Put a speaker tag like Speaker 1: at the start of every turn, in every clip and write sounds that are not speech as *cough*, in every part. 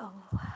Speaker 1: Oh.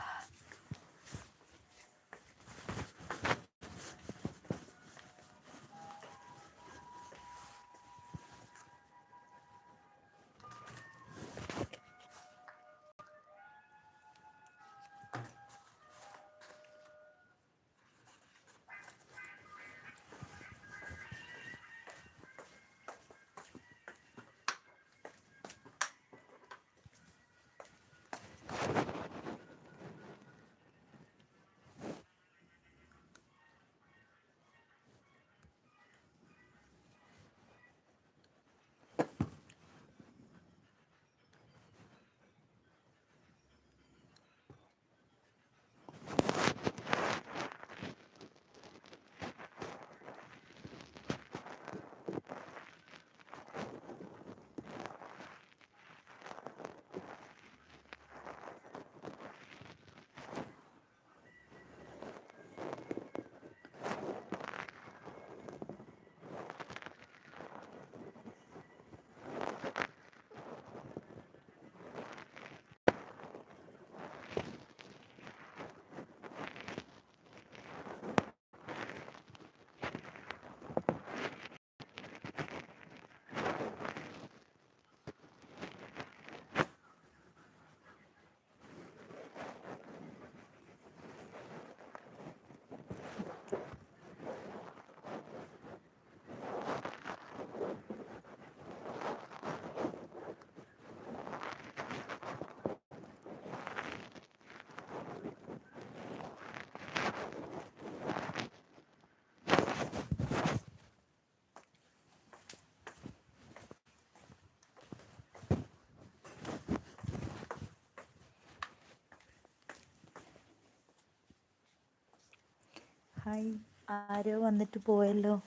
Speaker 1: Hi ആരോ വന്നിട്ട് പോയല്ലോ.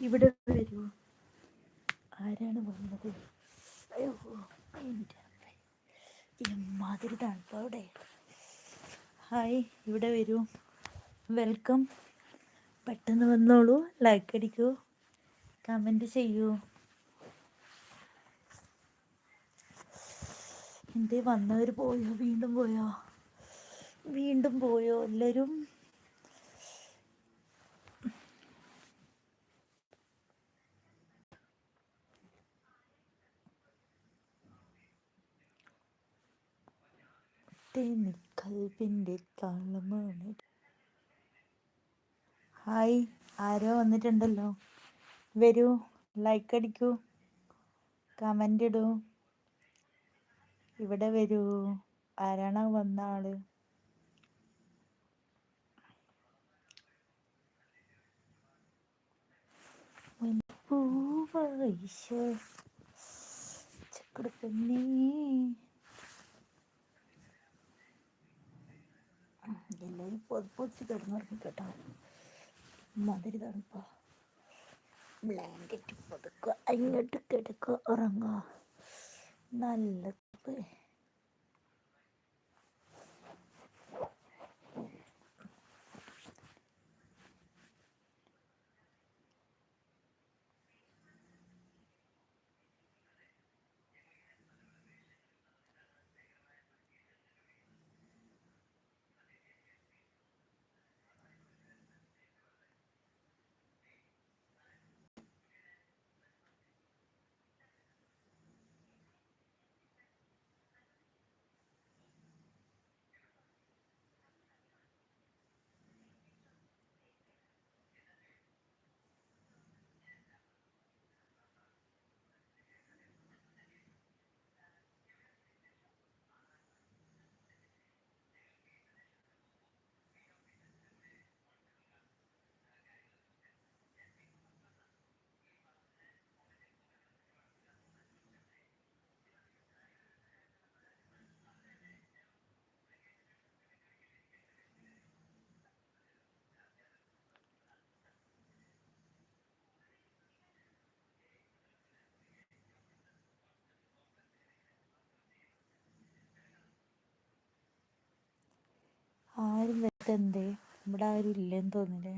Speaker 1: ഇവിടെ വരൂ. ആരാണ് വന്നത്? അയ്യോ എന്റെ ഇമ്മാതിരി തണുപ്പ് അവിടെ. ഹായ് ഇവിടെ വരൂ. വെൽക്കം. പെട്ടെന്ന് വന്നോളൂ. ലൈക്ക് അടിക്കൂ. കമന്റ് ചെയ്യൂ. എന്തേ വന്നവർ പോയോ? വീണ്ടും പോയോ? വീണ്ടും പോയോ? എല്ലാവരും കൽപ്പിന്റെ താളമാണ് ഹായ് ആരോ വന്നിട്ടുണ്ടല്ലോ. വരൂ ലൈക്ക് അടിക്കൂ കമന്റ് ഇടൂ. ഇവിടെ വരൂ ആരാണ് വന്ന ആൾ? പൂവൈശ ചക്കടപ്പന്നേ എല്ലാവരും പൊതുപ്പൊച്ച് കിടന്നുറങ്ങി കേട്ടോ. മധുര തണുപ്പ. ബ്ലാങ്കറ്റ് പൊതുക്കുക. അങ്ങോട്ട് കിടക്കുക ഉറങ്ങുക. നല്ല ആരും വരുത്തണ്ടേ ഇവിടെ ആരും ഇല്ലെന്ന് തോന്നില്ലേ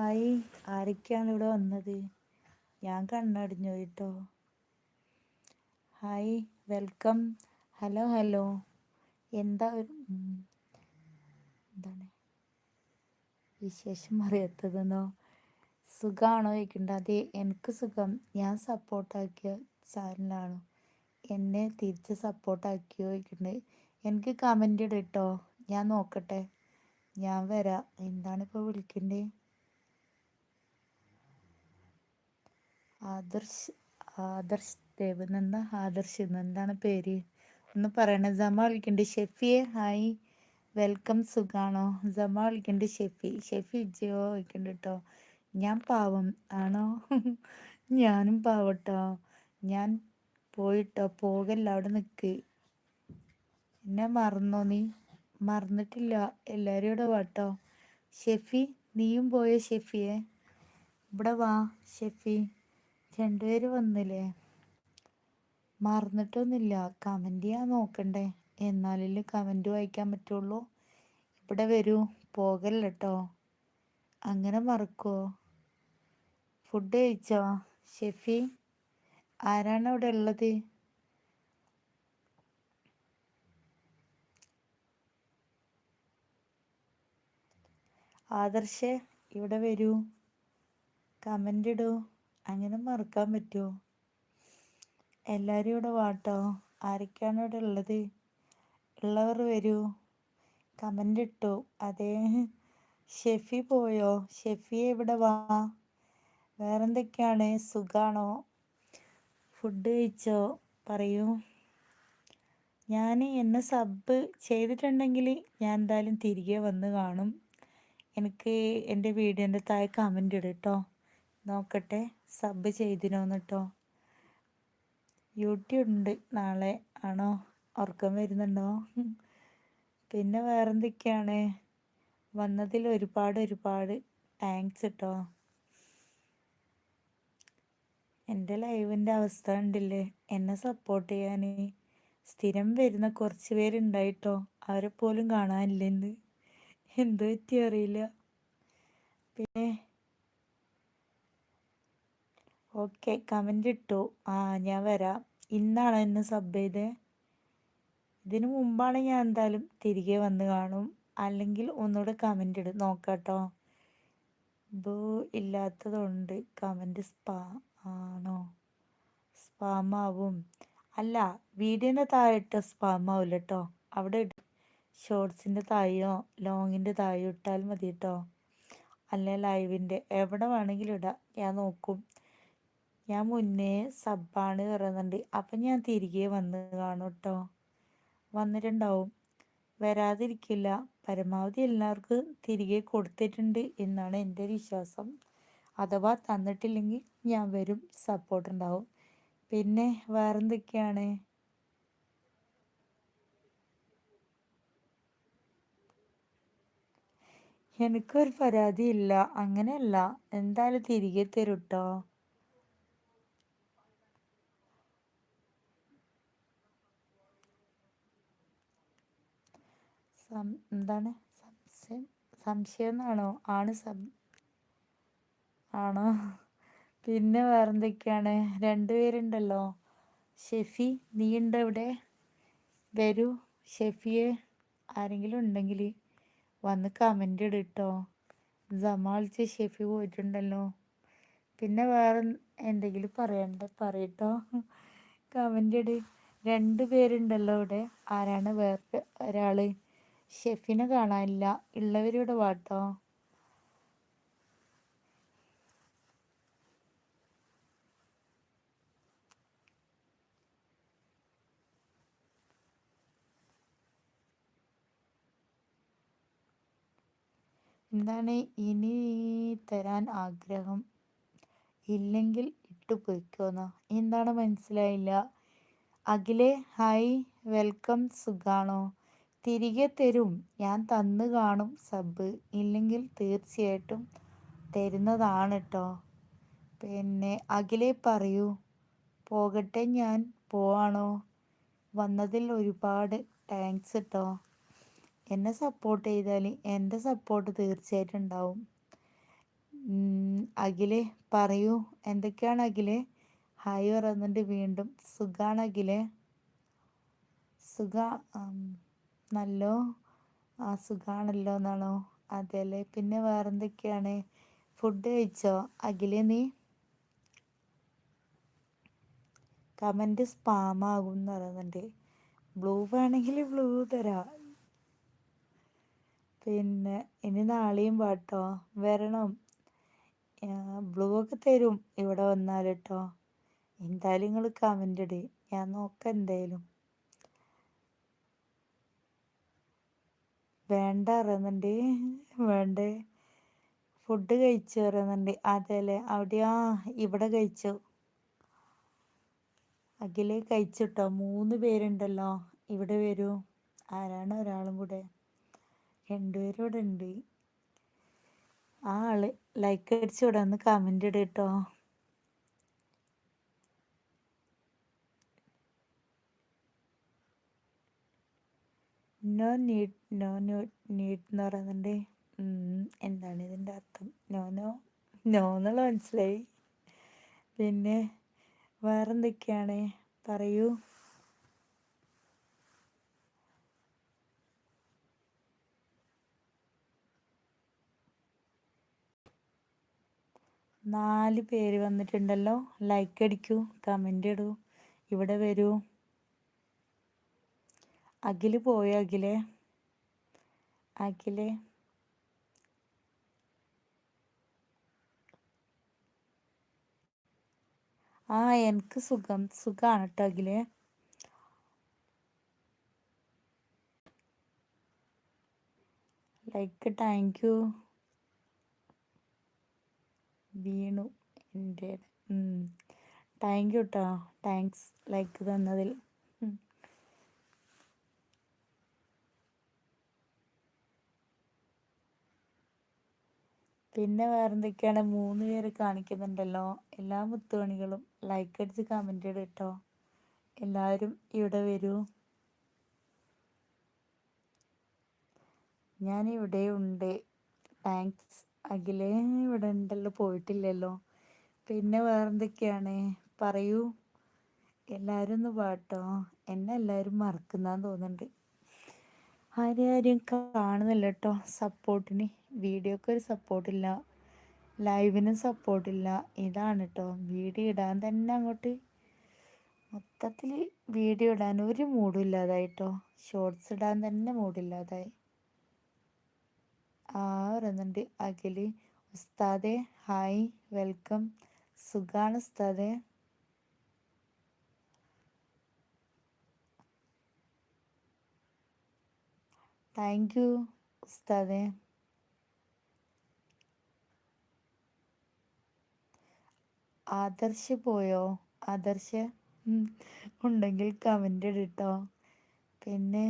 Speaker 1: ഹായ് ആരൊക്കെയാണ് ഇവിടെ വന്നത്? ഞാൻ കണ്ണടിഞ്ഞു കേട്ടോ. Hi welcome. Hello hello. എന്താ ഒരു എന്താണ് വിശേഷം അറിയാത്തതെന്നോ? സുഖമാണോ ചോദിക്കണ്ട. അതെ എനിക്ക് സുഖം. ഞാൻ സപ്പോർട്ടാക്കിയ ചാനലാണ്. എന്നെ തിരിച്ച് സപ്പോർട്ടാക്കിയോ ചോദിക്കണ്ട്. എനിക്ക് കമന്റ് ഇടട്ടോ ഞാൻ നോക്കട്ടെ. ഞാൻ വരാം. എന്താണിപ്പോൾ വിളിക്കണ്ടേ? ആദർശ് ആദർശ് ദേവ് എന്താ ആദർശ് എന്താണ് പേര്? ഒന്ന് പറയണേ. ജമ വിളിക്കണ്ട്. ഷെഫിയെ ഹായ്. വെൽക്കം. സുഖാണോ? ജമ വിളിക്കണ്ട് ഷെഫി. ഷെഫി ജിയോ വിളിക്കണ്ട് കേട്ടോ ഞാൻ പാവം. ആണോ? *laughs* ഞാനും പാവട്ടോ. ഞാൻ പോയിട്ടോ? പോകല്ല. അവിടെ നിൽക്ക് എന്നെ മറന്നോ നീ? മറന്നിട്ടില്ല. എല്ലാവരും ഇവിടെ വാട്ടോ. ഷെഫി നീയും പോയോ ഷെഫിയെ? ഇവിടെ വാ ഷെഫി. രണ്ടുപേര് വന്നില്ലേ? മറന്നിട്ടൊന്നുമില്ല. കമന്റ് ചെയ്യാൻ നോക്കണ്ടേ. എന്നാലല്ലേ കമന്റ് വായിക്കാൻ പറ്റുള്ളൂ. ഇവിടെ വരൂ. പോകല്ല കേട്ടോ അങ്ങനെ മറക്കുമോ ഫുഡ് കഴിച്ചോ? ഷെഫി ആരാണ് അവിടെ ഉള്ളത്? ആദർശേ ഇവിടെ വരൂ. കമന്റ് ഇടൂ. അങ്ങനെ മറക്കാൻ പറ്റുമോ എല്ലാവരും ഇവിടെ വാട്ടോ? ആരൊക്കെയാണ് ഇവിടെ ഉള്ളത്? ഉള്ളവർ വരൂ. കമന്റ് ഇട്ടു. അതേ ഷെഫി പോയോ? ഷെഫി എവിടെ വാ. വേറെന്തൊക്കെയാണ്? സുഖാണോ? ഫുഡ് കഴിച്ചോ? പറയൂ. ഞാൻ എന്നെ സബ് ചെയ്തിട്ടുണ്ടെങ്കിൽ ഞാൻ എന്തായാലും തിരികെ വന്ന് കാണും. എനിക്ക് എന്റെ വീഡിയോന്റെ താഴെ കമന്റ് ഇടും കേട്ടോ നോക്കട്ടെ. സബ് ചെയ്തിനോന്ന് യൂട്യൂബ് ഉണ്ട് നാളെ ആണോ? ഉറക്കം വരുന്നുണ്ടോ? പിന്നെ വേറെന്തൊക്കെയാണ്? വന്നതിൽ ഒരുപാട് ഒരുപാട് താങ്ക്സ് കേട്ടോ എന്റെ ലൈവിന്റെ അവസ്ഥ ഉണ്ടില്ലേ എന്നെ സപ്പോർട്ട് ചെയ്യാൻ സ്ഥിരം വരുന്ന കുറച്ച് പേരുണ്ടായിട്ടോ? അവരെ പോലും കാണാനില്ലെന്ന് എന്ത് പറ്റി അറിയില്ല. പിന്നെ ഓക്കെ കമന്റ് ഇട്ടു. ആ ഞാൻ വരാം. ഇന്നാണ് എന്നെ സബ് ചെയ്തേ ഇതിനു മുമ്പാണ് ഞാൻ എന്തായാലും തിരികെ വന്ന് കാണും. അല്ലെങ്കിൽ ഒന്നുകൂടെ കമന്റ് ഇടും. നോക്കാട്ടോ. ബോ ഇല്ലാത്തതുകൊണ്ട് കമന്റ് സ്പാ ആണോ? സ്പാമാവും അല്ല വീഡിയോന്റെ താഴെ ഇട്ട സ്പാമാവില്ല കേട്ടോ അവിടെ ഷോർട്സിന്റെ തായോ ലോങ്ങിന്റെ തായോ ഇട്ടാൽ മതി കേട്ടോ അല്ലെ ലൈവിന്റെ എവിടെ വേണമെങ്കിലും ഇടാം. ഞാൻ നോക്കും. ഞാൻ മുന്നേ സബ്ബാണ് പറയുന്നുണ്ട്. അപ്പം ഞാൻ തിരികെ വന്ന് കാണും കേട്ടോ വന്നിട്ടുണ്ടാവും. വരാതിരിക്കില്ല. പരമാവധി എല്ലാവർക്കും തിരികെ കൊടുത്തിട്ടുണ്ട് എന്നാണ് എന്റെ വിശ്വാസം. അഥവാ തന്നിട്ടില്ലെങ്കിൽ ഞാൻ വരും. സപ്പോർട്ട് ഉണ്ടാവും. പിന്നെ വേറെന്തൊക്കെയാണ്? എനിക്കൊരു പരാതിയില്ല. അങ്ങനെയല്ല. എന്തായാലും തിരികെ തരും കേട്ടോ എന്താണ്? സംശയം സംശയം എന്നാണോ ആണ് സം ആണോ? പിന്നെ വേറെന്തൊക്കെയാണ്? രണ്ടുപേരുണ്ടല്ലോ ഷെഫി നീ ഉണ്ട് ഇവിടെ? വരൂ. ഷെഫിയെ ആരെങ്കിലും ഉണ്ടെങ്കിൽ വന്ന് കമന്റ് ഇടട്ടോ ജമാളിച്ച് ഷെഫി പോയിട്ടുണ്ടല്ലോ. പിന്നെ വേറെ എന്തെങ്കിലും പറയണ്ട പറയട്ടോ. കമന്റ് ഇട്. രണ്ട് പേരുണ്ടല്ലോ ഇവിടെ. ആരാണ് വേറെ ഒരാൾ ഷെഫിനെ കാണാനില്ല. ഉള്ളവരിവിടെ വാട്ടോ? എന്താണ് ഇനി തരാൻ ആഗ്രഹം? ഇല്ലെങ്കിൽ ഇട്ടു പോയിക്കോന്നോ? എന്താണ് മനസ്സിലായില്ല. അഖിലെ ഹായ്. വെൽക്കം. സുഖാണോ? തിരികെ തരും. ഞാൻ തന്നു കാണും സബ്. ഇല്ലെങ്കിൽ തീർച്ചയായിട്ടും തരുന്നതാണ് കേട്ടോ പിന്നെ അഖിലെ പറയൂ പോകട്ടെ ഞാൻ പോവാണോ? വന്നതിൽ ഒരുപാട് താങ്ക്സ് കേട്ടോ എന്നെ സപ്പോർട്ട് ചെയ്താൽ എന്റെ സപ്പോർട്ട് തീർച്ചയായിട്ടും ഉണ്ടാവും. അഖിലെ പറയൂ. എന്തൊക്കെയാണ് അഖിലെ? ഹായ് പറയുന്നുണ്ട് വീണ്ടും. സുഖാണ് അഖിലെ? സുഖ നല്ലോ സുഖാണല്ലോ എന്നാണോ? അതെല്ലേ. പിന്നെ വേറെന്തൊക്കെയാണ്? ഫുഡ് കഴിച്ചോ? അഖിലെ നീ? കമന്റ് സ്പാമാകും എന്ന് പറയുന്നുണ്ട്. ബ്ലൂ വേണമെങ്കിൽ ബ്ലൂ തരാം. പിന്നെ ഇനി നാളെയും പാട്ടോ വരണം. ബ്ലൂ ഒക്കെ തരും. ഇവിടെ വന്നാൽ കേട്ടോ എന്തായാലും നിങ്ങൾ കമന്റ് ഇടി. ഞാൻ നോക്കാം എന്തായാലും. വേണ്ട പറയുന്നുണ്ട്. വേണ്ടേ. ഫുഡ് കഴിച്ചു പറയുന്നുണ്ട്. അതെല്ലേ അവിടെയാ ഇവിടെ കഴിച്ചു. അഖിലെ കഴിച്ചിട്ടോ? മൂന്ന് പേരുണ്ടല്ലോ. ഇവിടെ വരൂ. ആരാണ് ഒരാളും കൂടെ? രണ്ടുപേരും ഇവിടെ ഉണ്ട് ആ ആൾ ലൈക്ക് അടിച്ച് ഇവിടെ ഒന്ന് കമന്റ് ഇട് no need no no need എന്ന് പറയുന്നുണ്ട്. എന്താണ് ഇതിന്റെ അർത്ഥം? നോ നോ നോ എന്നുള്ള മനസ്സിലായി. പിന്നെ വേറെന്തൊക്കെയാണ്? പറയൂ. നാല് പേര് വന്നിട്ടുണ്ടല്ലോ. ലൈക്ക് അടിക്കൂ കമന്റ് ഇടൂ. ഇവിടെ വരൂ. അഖിൽ പോയോ അഖിലെ? അഖിലെ? ആ എനിക്ക് സുഖം. സുഖമാണ് കേട്ടോ അഖിലെ. Like thank you. വീണു. എന്റെ താങ്ക് യു കേട്ടോ താങ്ക്സ് ലൈക്ക് തന്നതിൽ. പിന്നെ വേറെന്തൊക്കെയാണ് മൂന്ന് പേര് കാണിക്കുന്നുണ്ടല്ലോ. എല്ലാ മുത്തുമണികളും ലൈക്ക് അടിച്ച് കമന്റ് ഇടും കേട്ടോ എല്ലാവരും ഇവിടെ വരൂ. ഞാൻ ഇവിടെ ഉണ്ട്. താങ്ക്സ് അഖിലേ ഇവിടെ ഉണ്ടല്ലോ. പോയിട്ടില്ലല്ലോ. പിന്നെ വേറെന്തൊക്കെയാണ്? പറയൂ. എല്ലാവരും ഒന്ന് പാട്ടോ? എന്നെ എല്ലാവരും മറക്കുന്നാന്ന് തോന്നുന്നുണ്ട്. ആരും ആരും കാണുന്നില്ല കേട്ടോ സപ്പോർട്ടിന് വീഡിയോക്ക് ഒരു സപ്പോർട്ടില്ല ലൈവിനും സപ്പോർട്ടില്ല ഇതാണ് കേട്ടോ വീഡിയോ ഇടാൻ തന്നെ അങ്ങോട്ട്. മൊത്തത്തിൽ വീഡിയോ ഇടാൻ ഒരു മൂഡും ഇല്ലാതായിട്ടോ ഷോർട്സ് ഇടാൻ തന്നെ മൂഡില്ലാതായി ആ പറയുന്നുണ്ട് അഖിൽ. ഉസ്താദെ ഹായ് വെൽക്കം സുഖാണ് ഉസ്താദെ. താങ്ക് യു ഉസ്താദെ. ആദർശ് പോയോ? ആദർശ്? ഉണ്ടെങ്കിൽ കമന്റ് ഇടട്ടോ. പിന്നെ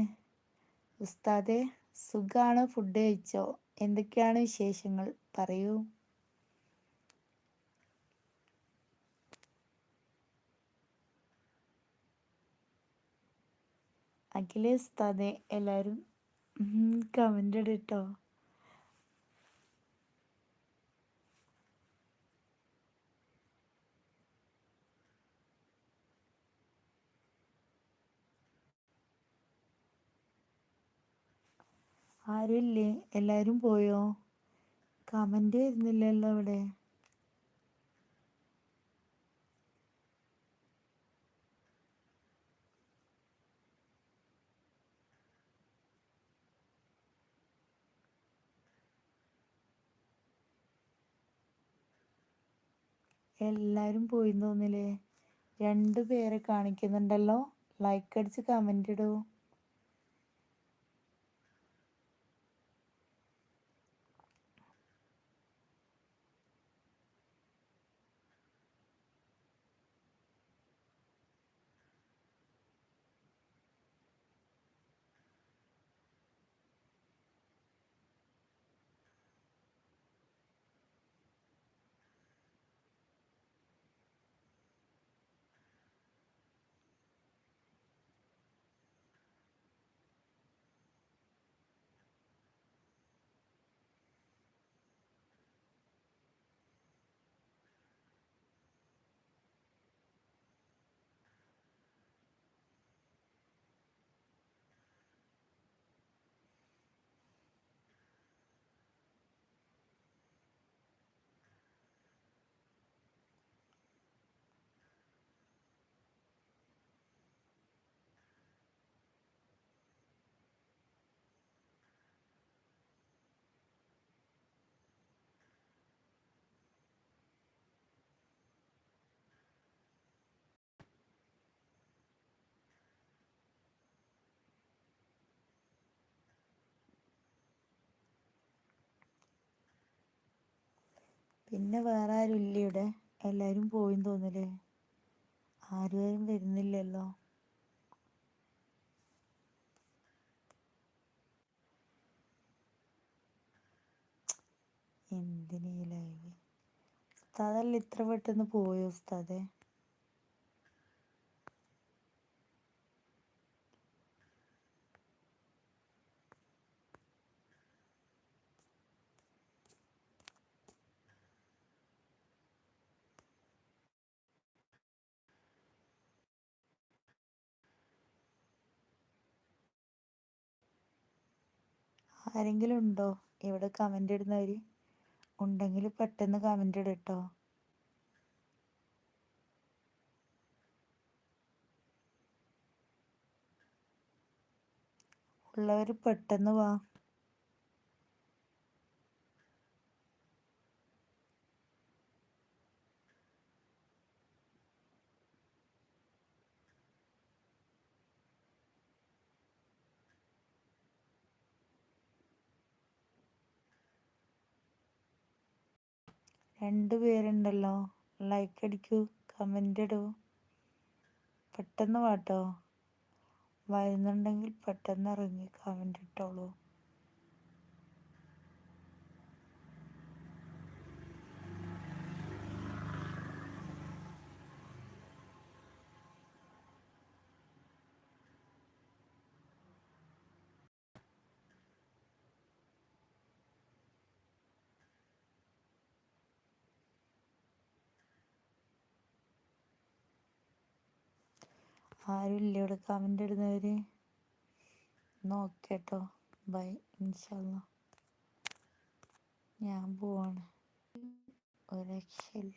Speaker 1: ഉസ്താദെ സുഖാണോ ഫുഡ് കഴിച്ചോ? എന്തൊക്കെയാണ് വിശേഷങ്ങൾ? പറയൂ. അഖിലേ ഉസ്താദെ എല്ലാവരും കമന്റ് ഇട്ടോ ആരുമില്ലേ എല്ലാവരും പോയോ? കമന്റ് വരുന്നില്ലല്ലോ അവിടെ. എല്ലാവരും പോയി തോന്നില്ലേ രണ്ട് പേരെ കാണിക്കുന്നുണ്ടല്ലോ. ലൈക്ക് അടിച്ച് കമന്റ് ഇടൂ. പിന്നെ വേറെ ആരും ഇല്ല ഇവിടെ? എല്ലാവരും പോയിന്ന് തോന്നില്ലേ ആരും വരുന്നില്ലല്ലോ. എന്തിനീ ലൈവ് ഉസ്താദല്ല ഇത്ര പെട്ടെന്ന് പോയോ ഉസ്താദെ? ആരെങ്കിലും ഉണ്ടോ? ഇവിടെ കമന്റ് ഇടുന്നവർ ഉണ്ടെങ്കിൽ പെട്ടെന്ന് കമന്റ് ഇടട്ടോ ഉള്ളവർ പെട്ടെന്ന് വാ. രണ്ട് പേരുണ്ടല്ലോ. ലൈക്ക് അടിക്കൂ കമന്റ് ഇടൂ. പെട്ടെന്ന് വാട്ടോ. വരുന്നുണ്ടെങ്കിൽ പെട്ടെന്ന് ഇറങ്ങി കമന്റ് ഇട്ടോളൂ. ആരും ഇല്ല ഇവിടെ കമന്റ് ഇടുന്നവർ നോക്കേട്ടോ ബൈ ഇൻഷല്ല ഞാൻ പോവാണ്. ഒരു രക്ഷയില്ല.